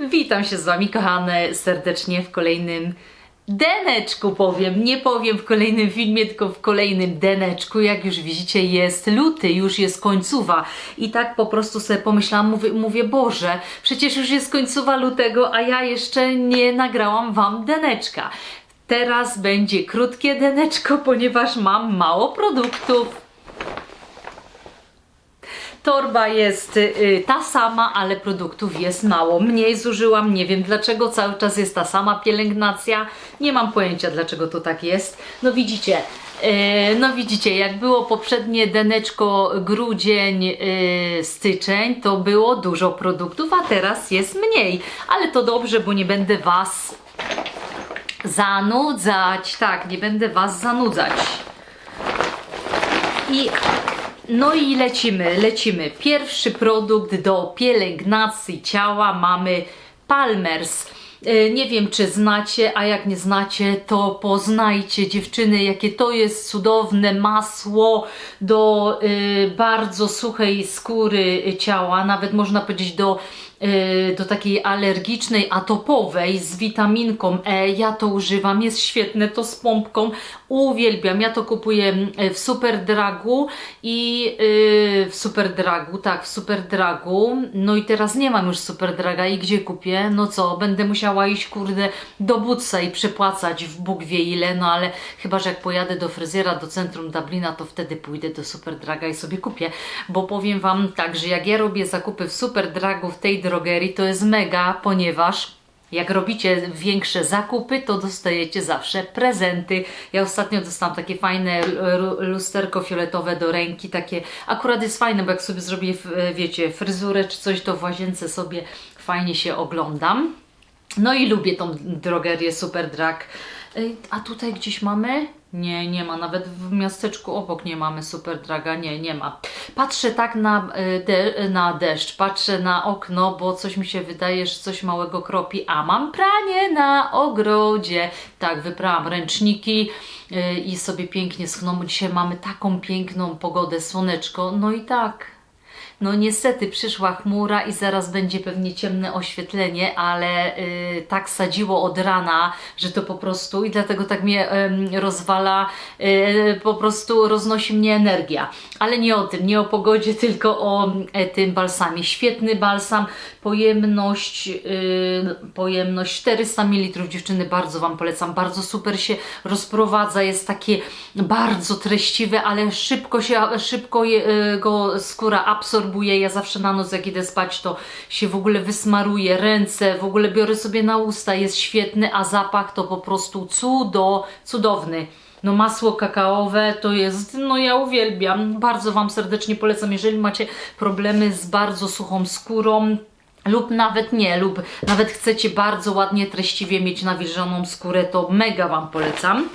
Witam się z Wami, kochane, serdecznie w kolejnym deneczku powiem. Nie powiem w kolejnym filmie, tylko w kolejnym deneczku. Jak już widzicie, jest luty, już jest końcowa. I tak po prostu sobie pomyślałam, mówię, mówię Boże, przecież już jest końcowa lutego, a ja jeszcze nie nagrałam Wam deneczka. Teraz będzie krótkie deneczko, ponieważ mam mało produktów. Torba jest y, ta sama, ale produktów jest mało. Mniej zużyłam, nie wiem dlaczego, cały czas jest ta sama pielęgnacja. Nie mam pojęcia dlaczego to tak jest. No widzicie, y, no widzicie, jak było poprzednie deneczko grudzień, y, styczeń, to było dużo produktów, a teraz jest mniej. Ale to dobrze, bo nie będę Was zanudzać. Tak, nie będę Was zanudzać. I no i lecimy, lecimy. Pierwszy produkt do pielęgnacji ciała mamy Palmers. E, Nie wiem, czy znacie, a jak nie znacie, to poznajcie dziewczyny, jakie to jest cudowne masło do y, bardzo suchej skóry ciała, nawet można powiedzieć do, do takiej alergicznej, atopowej z witaminką E. Ja to używam, jest świetne, to z pompką, uwielbiam. Ja to kupuję y, w Superdragu i y, w Superdragu, tak, w Superdragu. No i teraz nie mam już Superdraga i gdzie kupię? No co, będę musiała iść, kurde, do Butsa i przepłacać w Bóg wie ile, no ale chyba, że jak pojadę do fryzjera, do centrum Dublina, to wtedy pójdę do Superdraga i sobie kupię, bo powiem Wam tak, że jak ja robię zakupy w Superdragu, w tej drogerii, to jest mega, ponieważ jak robicie większe zakupy, to dostajecie zawsze prezenty. Ja ostatnio dostałam takie fajne lu- lusterko fioletowe do ręki, takie akurat jest fajne, bo jak sobie zrobię, wiecie, fryzurę czy coś, to w łazience sobie fajnie się oglądam. No i lubię tą drogerię Superdrag. Ej, A tutaj gdzieś mamy? Nie, nie ma. Nawet w miasteczku obok nie mamy Superdraga. Nie, nie ma. Patrzę tak na, y, de, na deszcz, patrzę na okno, bo coś mi się wydaje, że coś małego kropi. A mam pranie na ogrodzie. Tak, wyprałam ręczniki y, i sobie pięknie schną. Dzisiaj mamy taką piękną pogodę, słoneczko. No i tak. No niestety przyszła chmura i zaraz będzie pewnie ciemne oświetlenie, ale y, tak sadziło od rana, że to po prostu i dlatego tak mnie em, rozwala, y, po prostu roznosi mnie energia. Ale nie o tym, nie o pogodzie, tylko o e, tym balsamie. Świetny balsam, pojemność, y, pojemność 400 ml. Dziewczyny, bardzo Wam polecam, bardzo super się rozprowadza, jest takie bardzo treściwe, ale szybko się, szybko je, y, go skóra absorbuje. Ja zawsze na noc jak idę spać, to się w ogóle wysmaruje ręce, w ogóle biorę sobie na usta, jest świetny, a zapach to po prostu cudo, cudowny. No masło kakaowe to jest, no ja uwielbiam, bardzo Wam serdecznie polecam, jeżeli macie problemy z bardzo suchą skórą, lub nawet nie, lub nawet chcecie bardzo ładnie, treściwie mieć nawilżoną skórę, to mega Wam polecam.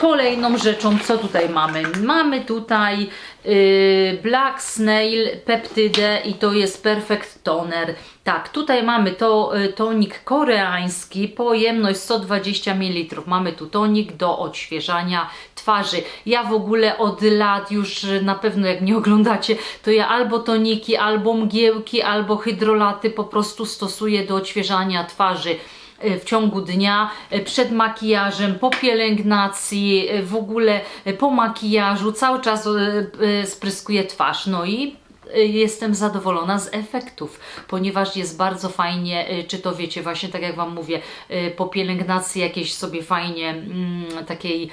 Kolejną rzeczą, co tutaj mamy? Mamy tutaj yy, Black Snail Peptydę i to jest Perfect Toner. Tak, tutaj mamy to y, tonik koreański, pojemność 120 ml. Mamy tu tonik do odświeżania twarzy. Ja w ogóle od lat już y, na pewno jak nie oglądacie, to ja albo toniki, albo mgiełki, albo hydrolaty po prostu stosuję do odświeżania twarzy w ciągu dnia, e, przed makijażem, po pielęgnacji, e, w ogóle e, po makijażu, cały czas e, e, spryskuję twarz. No i e, jestem zadowolona z efektów, ponieważ jest bardzo fajnie, e, czy to wiecie, właśnie tak jak Wam mówię, e, po pielęgnacji jakieś sobie fajnie mm, takiej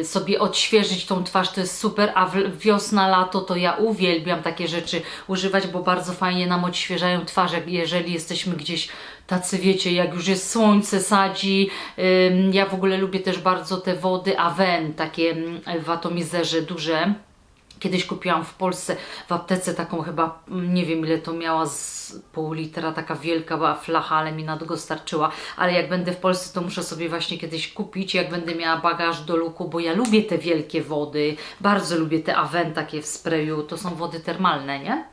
e, sobie odświeżyć tą twarz, to jest super, a wiosna, lato to ja uwielbiam takie rzeczy używać, bo bardzo fajnie nam odświeżają twarz, jeżeli jesteśmy gdzieś tacy wiecie, jak już jest słońce sadzi. Ja w ogóle lubię też bardzo te wody Aven, takie w atomizerze duże. Kiedyś kupiłam w Polsce w aptece taką chyba, nie wiem ile to miała, z pół litra, taka wielka była flacha, ale mi na długo starczyła. Ale jak będę w Polsce, to muszę sobie właśnie kiedyś kupić, jak będę miała bagaż do luku, bo ja lubię te wielkie wody, bardzo lubię te Aven takie w sprayu, to są wody termalne, nie?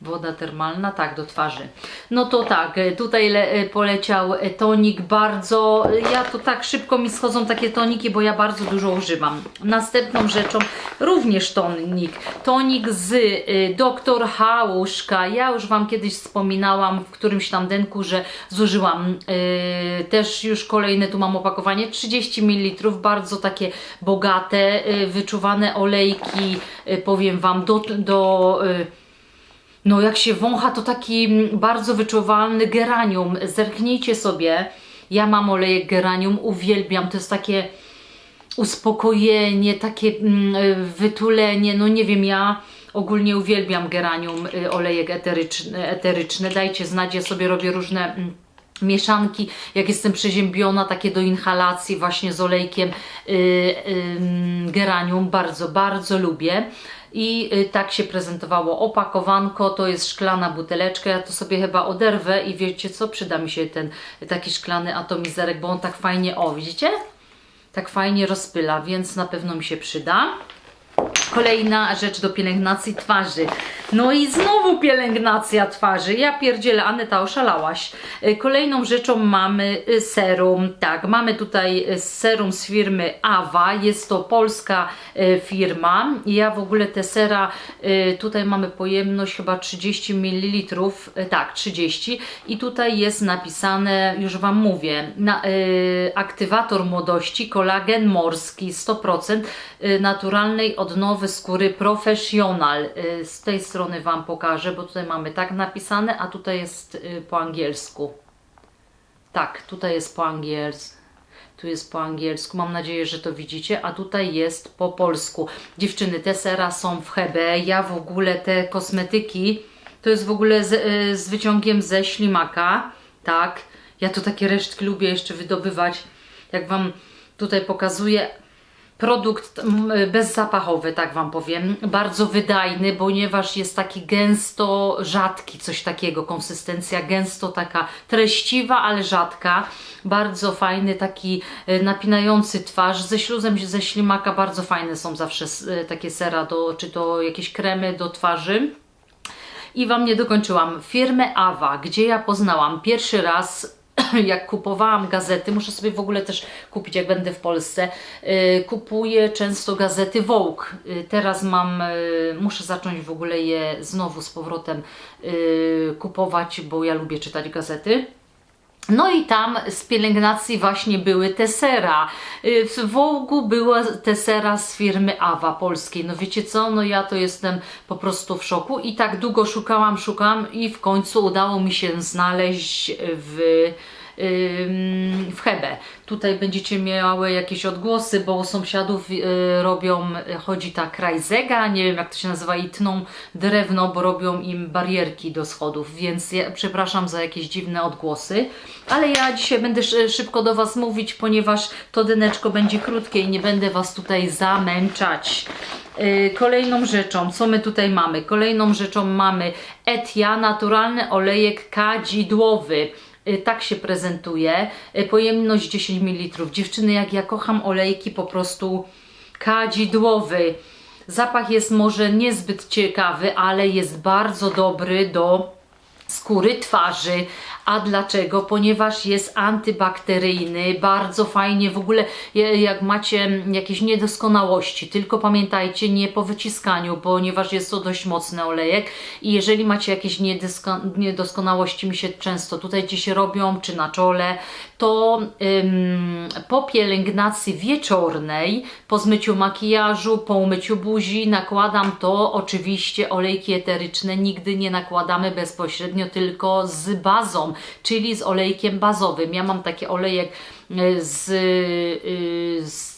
Woda termalna, tak, do twarzy. No to tak, e, tutaj e, poleciał e, tonik bardzo. Ja to tak szybko mi schodzą takie toniki, bo ja bardzo dużo używam. Następną rzeczą również tonik. Tonik z y, Dr. Hałuszka. Ja już Wam kiedyś wspominałam w którymś tam denku, że zużyłam y, też już kolejne, tu mam opakowanie 30 ml, bardzo takie bogate, y, wyczuwane olejki, y, powiem Wam, do. do y, no, jak się wącha, to taki mm, bardzo wyczuwalny geranium. Zerknijcie sobie. Ja mam olejek geranium, uwielbiam. To jest takie uspokojenie, takie mm, y, wytulenie. No nie wiem, ja ogólnie uwielbiam geranium, y, olejek eteryczny, eteryczny. Dajcie znać, ja sobie robię różne. mm, Mieszanki, jak jestem przeziębiona, takie do inhalacji, właśnie z olejkiem y, ym, geranium, bardzo, bardzo lubię. I y, tak się prezentowało opakowanko, to jest szklana buteleczka, ja to sobie chyba oderwę i wiecie co, przyda mi się ten taki szklany atomizerek, bo on tak fajnie, o widzicie? Tak fajnie rozpyla, więc na pewno mi się przyda. Kolejna rzecz do pielęgnacji twarzy. No i znowu pielęgnacja twarzy. Ja pierdzielę, Aneta, oszalałaś. Y, Kolejną rzeczą mamy y, serum. Tak, mamy tutaj y, serum z firmy Awa. Jest to polska firma. Ja w ogóle te sera, tutaj mamy pojemność chyba 30 ml. Tak, 30. I tutaj jest napisane, już Wam mówię, na, aktywator młodości, kolagen morski 100% y, naturalnej odnowy skóry professional. Y, Z tej strony Wam pokażę, bo tutaj mamy tak napisane, a tutaj jest y, po angielsku. Tak, tutaj jest po angielsku. Tu jest po angielsku, mam nadzieję, że to widzicie, a tutaj jest po polsku. Dziewczyny, te sera są w Hebe. Ja w ogóle te kosmetyki, to jest w ogóle z, y, z wyciągiem ze ślimaka, tak. Ja to takie resztki lubię jeszcze wydobywać. Jak Wam tutaj pokazuję, produkt mm, bezzapachowy, tak Wam powiem, bardzo wydajny, ponieważ jest taki gęsto rzadki, coś takiego, konsystencja gęsto taka treściwa, ale rzadka, bardzo fajny, taki e, napinający twarz, ze śluzem ze ślimaka, bardzo fajne są zawsze e, takie sera, do, czy to jakieś kremy do twarzy. I Wam nie dokończyłam. Firmę Awa, gdzie ja poznałam pierwszy raz jak kupowałam gazety, muszę sobie w ogóle też kupić, jak będę w Polsce, yy, kupuję często gazety Vogue. Yy, teraz mam, yy, muszę zacząć w ogóle je znowu z powrotem kupować, bo ja lubię czytać gazety. No i tam z pielęgnacji właśnie były te sera. Y, W Wołgu była te sera z firmy Awa polskiej. No wiecie co, no ja to jestem po prostu w szoku i tak długo szukałam, szukałam i w końcu udało mi się znaleźć w w Hebe. Tutaj będziecie miały jakieś odgłosy, bo u sąsiadów y, robią, chodzi ta krajzega, nie wiem jak to się nazywa, i tną drewno, bo robią im barierki do schodów, więc ja przepraszam za jakieś dziwne odgłosy, ale ja dzisiaj będę szy- szybko do Was mówić, ponieważ to dyneczko będzie krótkie i nie będę Was tutaj zamęczać. Y, Kolejną rzeczą, co my tutaj mamy? Kolejną rzeczą mamy Etia, naturalny olejek kadzidłowy. Y, Tak się prezentuje. Y, Pojemność 10 ml. Dziewczyny, jak ja kocham olejki po prostu kadzidłowy. Zapach jest może niezbyt ciekawy, ale jest bardzo dobry do skóry twarzy. A dlaczego? Ponieważ jest antybakteryjny, bardzo fajnie w ogóle jak macie jakieś niedoskonałości, tylko pamiętajcie nie po wyciskaniu, ponieważ jest to dość mocny olejek i jeżeli macie jakieś niedosko- niedoskonałości, mi się często tutaj gdzieś robią, czy na czole, to ym, po pielęgnacji wieczornej, po zmyciu makijażu, po umyciu buzi nakładam to oczywiście olejki eteryczne, nigdy nie nakładamy bezpośrednio, tylko z bazą, czyli z olejkiem bazowym. Ja mam taki olejek y, z, y, z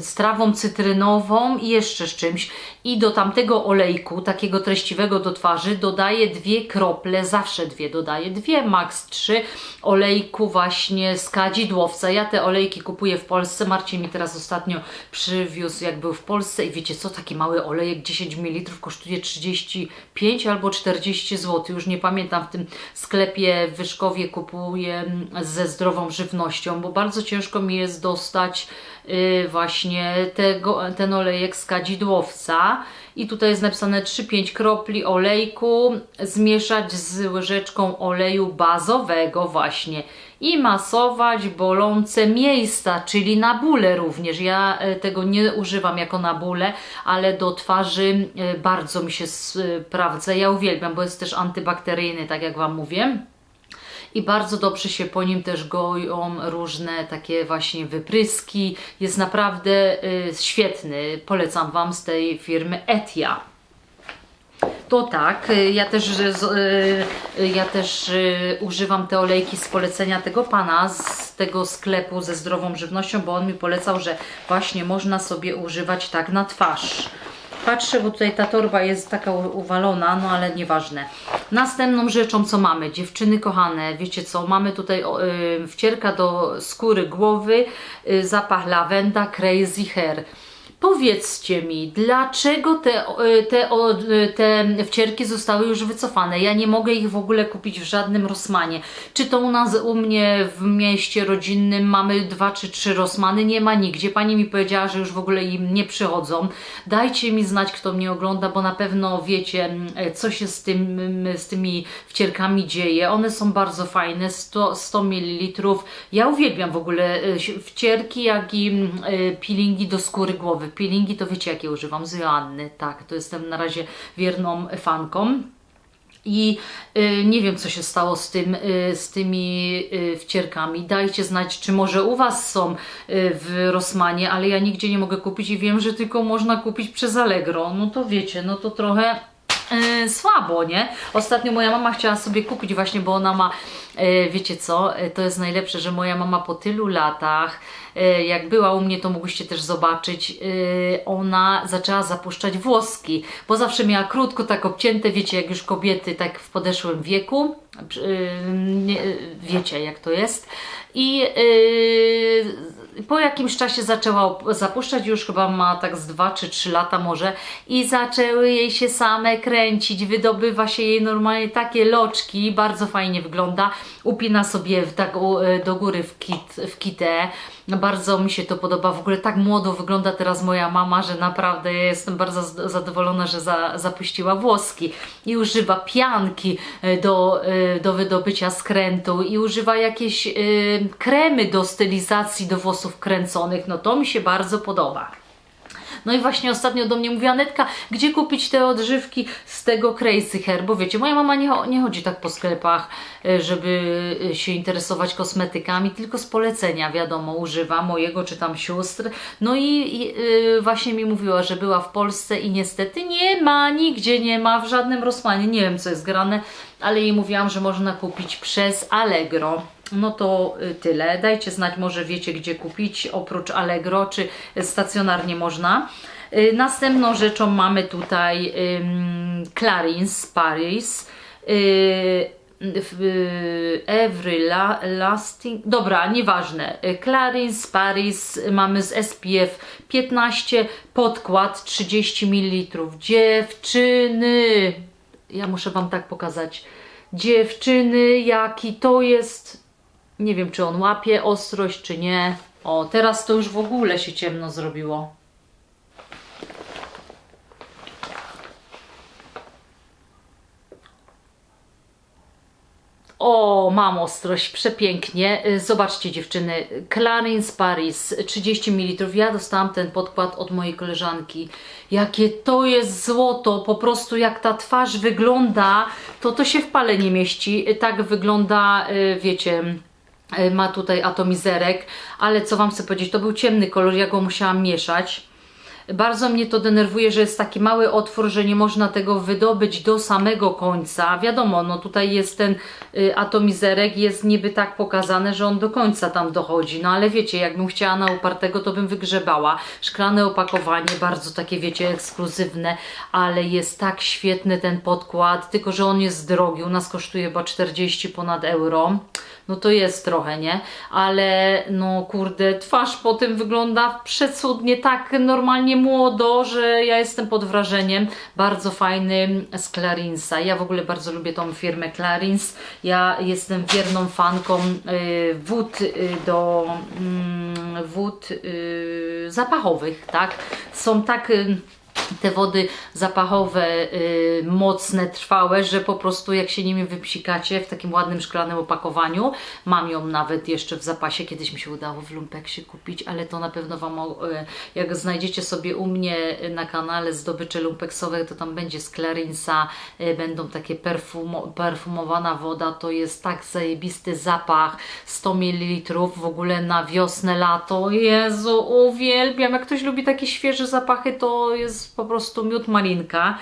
z trawą cytrynową i jeszcze z czymś. I do tamtego olejku, takiego treściwego do twarzy, dodaję dwie krople, zawsze dwie dodaję, dwie, max trzy olejku właśnie z kadzidłowca. Ja te olejki kupuję w Polsce. Marcin mi teraz ostatnio przywiózł, jak był w Polsce i wiecie co, taki mały olejek 10 ml kosztuje 35 albo 40 zł. Już nie pamiętam, w tym sklepie w Wyszkowie kupuję ze zdrową żywnością, bo bardzo ciężko mi jest dostać y, właśnie tego, ten olejek z kadzidłowca. I tutaj jest napisane 3-5 kropli olejku, zmieszać z łyżeczką oleju bazowego właśnie i masować bolące miejsca, czyli na bóle również. Ja e, tego nie używam jako na bóle, ale do twarzy e, bardzo mi się sprawdza. Ja uwielbiam, bo jest też antybakteryjny, tak jak Wam mówię. I bardzo dobrze się po nim też goją różne takie właśnie wypryski. Jest naprawdę y, świetny. Polecam Wam z tej firmy Etia. To tak, y, ja też, y, y, ja też używam te olejki z polecenia tego pana z tego sklepu ze zdrową żywnością, bo on mi polecał, że właśnie można sobie używać tak na twarz. Patrzę, bo tutaj ta torba jest taka uwalona, no ale nieważne. Następną rzeczą, co mamy, dziewczyny kochane, wiecie co, mamy tutaj y, wcierka do skóry głowy, y, zapach lavenda, crazy hair. Powiedzcie mi, dlaczego te, e, te, o- te wcierki zostały już wycofane? Ja nie mogę ich w ogóle kupić w żadnym Rossmanie. Czy to u nas, u mnie w mieście rodzinnym mamy dwa czy trzy Rossmany? Nie ma nigdzie. Pani mi powiedziała, że już w ogóle im nie przychodzą. Dajcie mi znać, kto mnie ogląda, bo na pewno wiecie, m, e, co się z, tym, m, z tymi wcierkami dzieje. One są bardzo fajne, 100, 100 ml. Ja uwielbiam w ogóle e, wcierki, jak i m, e, peelingi do skóry głowy. Peelingi to wiecie, jakie używam? Z Joanny, tak, to jestem na razie wierną fanką. I y, nie wiem, co się stało z, tym, y, z tymi y, wcierkami. Dajcie znać, czy może u Was są y, w Rossmanie, ale ja nigdzie nie mogę kupić i wiem, że tylko można kupić przez Allegro. No to wiecie, no to trochę y, słabo, nie? Ostatnio moja mama chciała sobie kupić właśnie, bo ona ma, y, wiecie co, y, to jest najlepsze, że moja mama po tylu latach, y, jak była u mnie, to mogłyście też zobaczyć, y, ona zaczęła zapuszczać włoski, bo zawsze miała krótko, tak obcięte, wiecie, jak już kobiety tak w podeszłym wieku, y, nie, wiecie jak to jest. I y, po jakimś czasie zaczęła zapuszczać, już chyba ma tak z 2 czy 3 lata może i zaczęły jej się same kręcić, wydobywa się jej normalnie takie loczki, bardzo fajnie wygląda, upina sobie w, tak u- do góry w, kit, w kitę, bardzo mi się to podoba, w ogóle tak młodo wygląda teraz moja mama, że naprawdę jestem bardzo zadowolona, że za, zapuściła włoski i używa pianki e, do, e, do wydobycia skrętu i używa jakieś e, kremy do stylizacji do włosów kręconych, no to mi się bardzo podoba. No i właśnie ostatnio do mnie mówiła Netka, gdzie kupić te odżywki z tego Crazy Hair, bo wiecie, moja mama nie, nie chodzi tak po sklepach, e, żeby e, się interesować kosmetykami, tylko z polecenia, wiadomo, używa mojego czy tam sióstr. No i, i e, właśnie mi mówiła, że była w Polsce i niestety nie ma, nigdzie nie ma, w żadnym Rossmanie, nie wiem co jest grane, ale jej mówiłam, że można kupić przez Allegro. No to y, tyle. Dajcie znać, może wiecie gdzie kupić, oprócz Allegro, czy stacjonarnie można. Y, Następną rzeczą mamy tutaj ym, Clarins Paris. Y, Every la, Lasting. Dobra, nieważne. Clarins Paris mamy z SPF 15, podkład 30 ml. Dziewczyny! Ja muszę Wam tak pokazać. Dziewczyny, jaki to jest nie wiem, czy on łapie ostrość, czy nie. O, teraz to już w ogóle się ciemno zrobiło. O, mam ostrość, przepięknie. Y, Zobaczcie dziewczyny, Clarins Paris 30 ml. Ja dostałam ten podkład od mojej koleżanki. Jakie to jest złoto, po prostu jak ta twarz wygląda, to to się w pale nie mieści. Tak wygląda, y, wiecie, ma tutaj atomizerek, ale co Wam chcę powiedzieć, to był ciemny kolor, ja go musiałam mieszać. Bardzo mnie to denerwuje, że jest taki mały otwór, że nie można tego wydobyć do samego końca. Wiadomo, no tutaj jest ten y, atomizerek, jest niby tak pokazane, że on do końca tam dochodzi. No ale wiecie, jakbym chciała na upartego, to bym wygrzebała. Szklane opakowanie, bardzo takie, wiecie, ekskluzywne, ale jest tak świetny ten podkład, tylko że on jest drogi. U nas kosztuje chyba 40 ponad euro. No to jest trochę, nie? Ale no kurde, twarz po tym wygląda przecudnie, tak normalnie młodo, że ja jestem pod wrażeniem. Bardzo fajny z Clarinsa. Ja w ogóle bardzo lubię tą firmę Clarins. Ja jestem wierną fanką y, wód y, do mm, wód y, zapachowych, tak? Są tak te wody zapachowe y, mocne, trwałe, że po prostu jak się nimi wypsikacie w takim ładnym szklanym opakowaniu, mam ją nawet jeszcze w zapasie, kiedyś mi się udało w Lumpeksie kupić, ale to na pewno Wam, y, jak znajdziecie sobie u mnie na kanale zdobycze lumpeksowe, to tam będzie z Clarinsa, y, będą takie perfumo, perfumowana woda, to jest tak zajebisty zapach, 100 ml w ogóle na wiosnę, lato, Jezu, uwielbiam, jak ktoś lubi takie świeże zapachy, to jest po prostu miód malinka.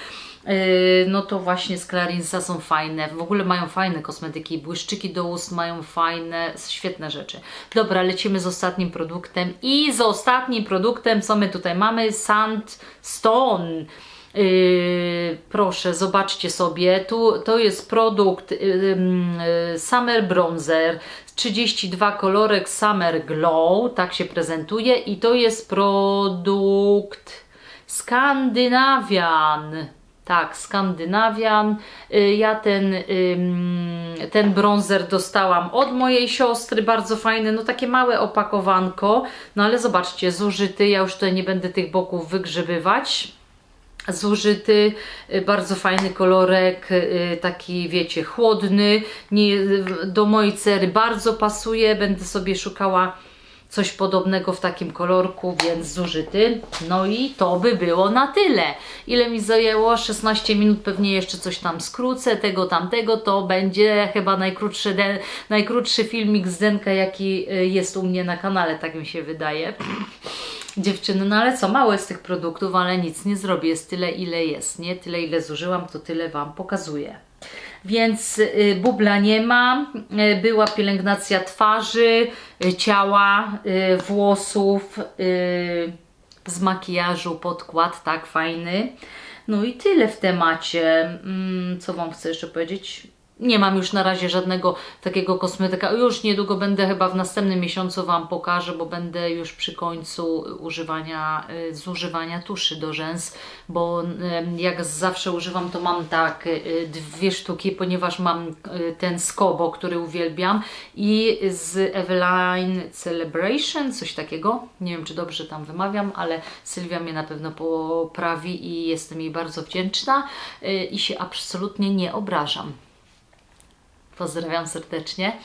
Yy, No to właśnie z Clarinsa są fajne. W ogóle mają fajne kosmetyki, błyszczyki do ust mają fajne, świetne rzeczy. Dobra, lecimy z ostatnim produktem. I z ostatnim produktem, co my tutaj mamy? Sandstone. Yy, proszę, zobaczcie sobie. Tu to jest produkt yy, yy, Summer Bronzer 32 kolorek Summer Glow, tak się prezentuje i to jest produkt Skandynawian. Tak, Skandynawian. Y, Ja ten, ten bronzer dostałam od mojej siostry, bardzo fajny, no takie małe opakowanko, no ale zobaczcie, zużyty, ja już tutaj nie będę tych boków wygrzebywać. Zużyty, y, bardzo fajny kolorek, y, taki wiecie, chłodny, nie, do mojej cery bardzo pasuje, będę sobie szukała coś podobnego w takim kolorku, więc zużyty. No i to by było na tyle. Ile mi zajęło? 16 minut, pewnie jeszcze coś tam skrócę, tego, tamtego, to będzie chyba najkrótszy, najkrótszy filmik z Denka, jaki y, jest u mnie na kanale, tak mi się wydaje dziewczyny, no ale co, mało jest tych produktów, ale nic nie zrobię, jest tyle ile jest, nie? Tyle ile zużyłam, to tyle Wam pokazuję. Więc y, bubla nie ma, y, była pielęgnacja twarzy, y, ciała, włosów, z makijażu, podkład, tak, fajny. No i tyle w temacie. Mm, co Wam chcę jeszcze powiedzieć? Nie mam już na razie żadnego takiego kosmetyka. Już niedługo będę chyba w następnym miesiącu Wam pokażę, bo będę już przy końcu używania, y, zużywania tuszy do rzęs, bo jak zawsze używam, to mam tak y, dwie sztuki, ponieważ mam y, ten Skobo, który uwielbiam i z Eveline Celebration, coś takiego. Nie wiem, czy dobrze tam wymawiam, ale Sylwia mnie na pewno poprawi i jestem jej bardzo wdzięczna i się absolutnie nie obrażam. Pozdrawiam serdecznie.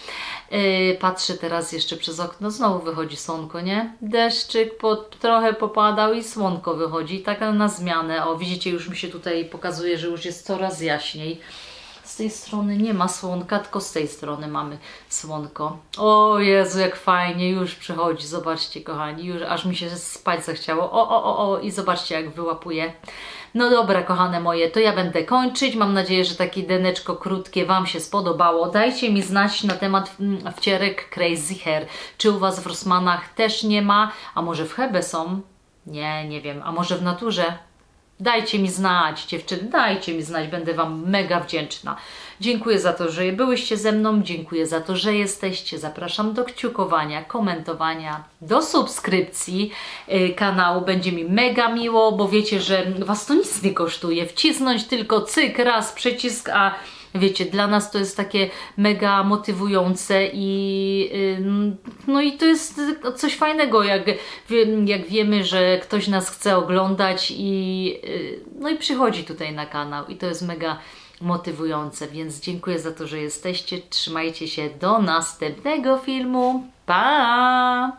Yy, patrzę teraz jeszcze przez okno, znowu wychodzi słonko, nie? Deszczyk po, trochę popadał i słonko wychodzi, tak na zmianę. O, widzicie, już mi się tutaj pokazuje, że już jest coraz jaśniej. Z tej strony nie ma słonka, tylko z tej strony mamy słonko. O Jezu, jak fajnie, już przychodzi, zobaczcie kochani, już aż mi się spać zachciało. O, o, o, o i zobaczcie jak wyłapuje. No dobra, kochane moje, to ja będę kończyć. Mam nadzieję, że takie deneczko krótkie Wam się spodobało. Dajcie mi znać na temat mm, wcierek Crazy Hair. Czy u Was w Rossmanach też nie ma? A może w Hebe są? Nie, nie wiem. A może w naturze? Dajcie mi znać, dziewczyny, dajcie mi znać, będę Wam mega wdzięczna. Dziękuję za to, że byłyście ze mną, dziękuję za to, że jesteście. Zapraszam do kciukowania, komentowania, do subskrypcji y, kanału. Będzie mi mega miło, bo wiecie, że Was to nic nie kosztuje. Wcisnąć tylko cyk, raz przycisk, a Wiecie, dla nas to jest takie mega motywujące i ym, no i to jest coś fajnego, jak, jak wiemy, że ktoś nas chce oglądać i y, no i przychodzi tutaj na kanał i to jest mega motywujące, więc dziękuję za to, że jesteście. Trzymajcie się do następnego filmu. Pa!